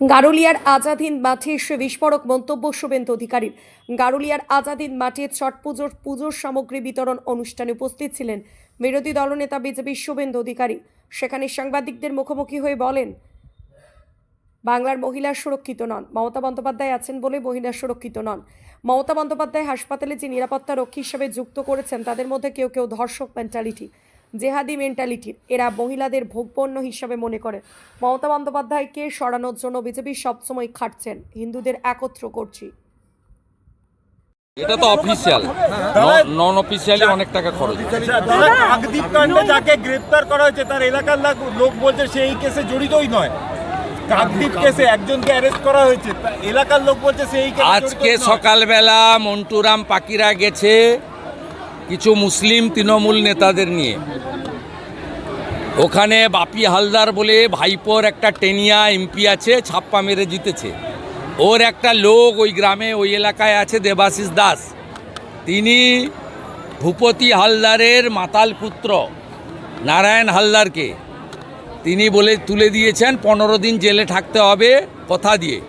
গারুলিয়ার আজাদিন মাঠে এসে বিস্ফোরক মন্তব্য শুভেন্দু অধিকারীর। গারুলিয়ার আজাদিন মাঠে ছট পুজোর পুজোর সামগ্রী বিতরণ অনুষ্ঠানে উপস্থিত ছিলেন বিরোধী দলনেতা বিজেপির শুভেন্দু অধিকারী। সেখানে সাংবাদিকদের মুখোমুখি হয়ে বলেন, বাংলার মহিলা সুরক্ষিত নন। মমতা বন্দ্যোপাধ্যায় আছেন বলে মহিলা সুরক্ষিত নন। মমতা বন্দ্যোপাধ্যায় হাসপাতালে যে নিরাপত্তা রক্ষী হিসেবে যুক্ত করেছেন, তাদের মধ্যে কেউ কেউ ধর্ষক মেন্টালিটি জেহাদি মেন্টালিটির এরা মহিলাদের ভোগপণ্য হিসাবে মনে করে। মমতা বন্দ্যোপাধ্যায়কে সরানোর জন্য বিজেপি সবসময় খাটছেন হিন্দুদের একত্র করছি। এটা তো অফিসিয়াল নন অফিসিয়ালি অনেক টাকা খরচ দাদা কাকদ্বীপ কাণ্ডে যাকে গ্রেপ্তার করা হয়েছে তার এলাকার লোক বলছে সেই কেসে জড়িতই নয়। কাকদ্বীপ কেসে একজনকে অ্যারেস্ট করা হয়েছে এলাকার লোক বলছে সে এই আজকে সকালবেলা মন্টুরাম পাকিরা গেছে। কিছু মুসলিম তৃণমূল নেতাদের নিয়ে। ওখানে বাপি হালদার বলে ভাইপোর একটা টেনিয়া এমপি আছে, ছাপ্পা মেরে জিতেছে। ওর একটা লোক ওই গ্রামে, ওই এলাকায় আছে দেবাশিস দাস। তিনি ভূপতি হালদারের মাতাল পুত্র, নারায়ণ হালদারকে। তিনি বলে, তুলে দিয়েছেন, পনেরো দিন জেলে থাকতে হবে, কথা দিয়ে।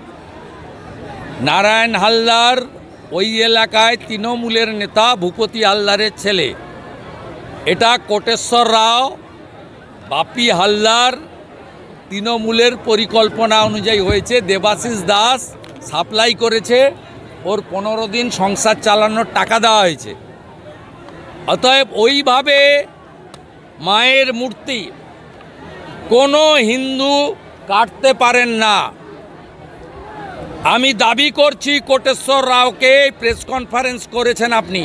নারায়ণ হালদার ওই এলাকায় তৃণমূলের নেতা ভূপতি হালদারের ছেলে। এটা কোটেশ্বর রাও, বাপি হালদার, তৃণমূলের পরিকল্পনা অনুযায়ী হয়েছে। দেবাশিস দাস সাপ্লাই করেছে। ওর পনেরো দিন সংসার চালানোর টাকা দেওয়া হয়েছে। অতএব ওইভাবে মায়ের মূর্তি কোনো হিন্দু কাটতে পারেন না। আমি দাবি করছি কোটেশ্বর রাওকে প্রেস কনফারেন্স করেছেন আপনি।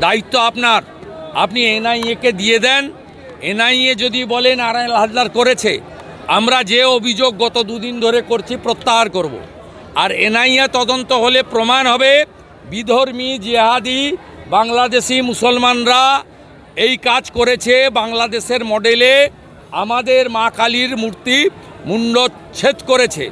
দায়িত্ব আপনার। আপনি এনআইএকে দিয়ে দেন। এনআইএ যদি বলে নারায়ণ হালদার করেছে, আমরা যে অভিযোগ গত দুদিন ধরে করছি প্রত্যাহার করব। আর এনআইএ তদন্ত হলে প্রমাণ হবে, বিধর্মী, জেহাদি, বাংলাদেশি মুসলমানরা এই কাজ করেছে বাংলাদেশের মডেলে আমাদের মা কালীর মূর্তি মুন্ডচ্ছেদ করেছে।